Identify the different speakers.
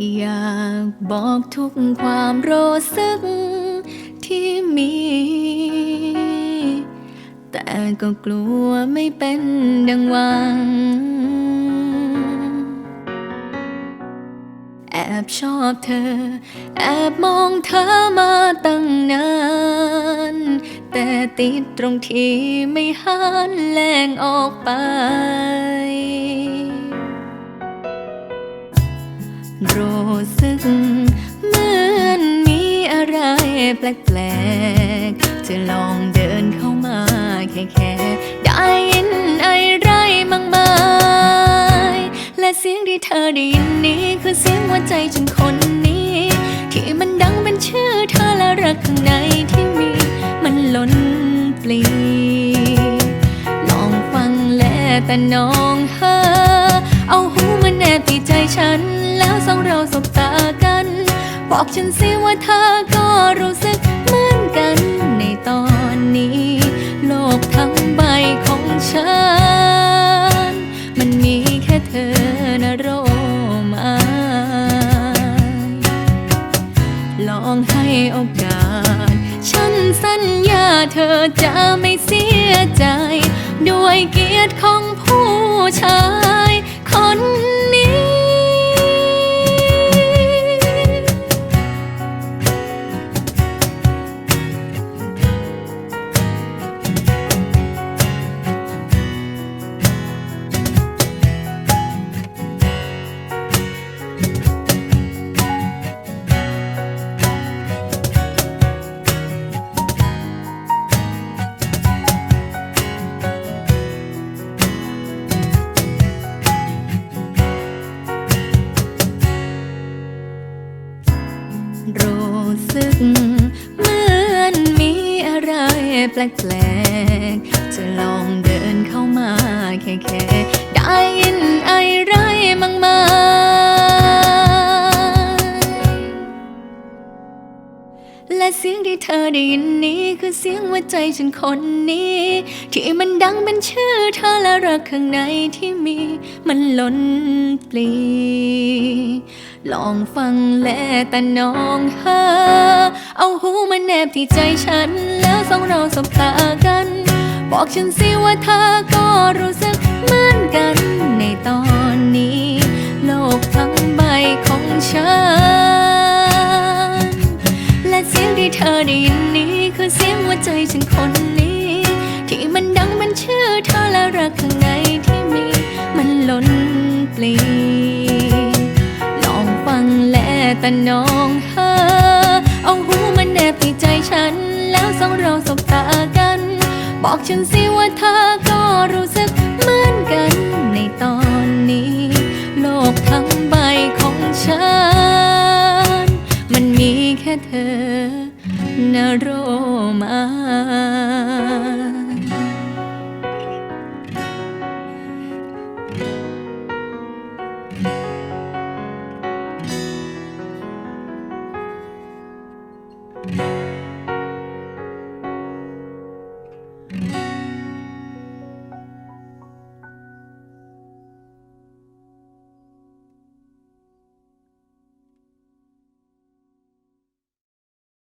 Speaker 1: อยากบอกทุกความรู้สึกที่มี แต่ก็กลัวไม่เป็นดังหวัง แอบชอบเธอ แอบมองเธอมาตั้งนาน แต่ติดตรงที่ไม่หันแลงออกไป รู้สึกเหมือนมีอะไรแปลกๆจะลองเดินเข้ามาแค่แค่ได้ยินอะไรมากมายและเสียงที่เธอได้ยินนี้คือเสียงหัวใจฉันคนนี้ ที่มันดังเป็นชื่อเธอและรักข้างในที่มีมันล้นปลีลองฟังและแต่น้อง บอกฉันสิว่าเธอก็รู้สึกเหมือนกันในตอนนี้ โลกทั้งใบของฉัน มันมีแค่เธอนะโรมายลองให้โอกาส ฉันสัญญาเธอจะไม่เสียใจ ด้วยเกียรติของผู้ชายคน รู้สึกเหมือนมีอะไรแปลกๆจะลองเดินเข้ามาแค่ๆได้ และเสียงที่เธอได้ยินนี้ คือเสียงหัวใจฉันคนนี้ ที่มันดังเป็นชื่อเธอและรักข้างในที่มี มันล้นปลีลองฟังและแต่น้องเธอเอาหูมาแนบที่ใจฉัน แล้วสองเราสบตากัน บอกฉันสิว่าเธอก็รู้สึกเหมือนกันในตอนนี้ โลกทั้งใบของฉัน และรักข้างในที่มี มันล้นปลีลองฟังแลแต่นองเธอเอาหูมันแนบที่ใจฉัน แล้วสองเราสบตากัน บอกฉันสิว่าเธอก็รู้สึกเหมือนกันในตอนนี้ โลกทั้งใบของฉัน มันมีแค่เธอนะโรมา Thank you.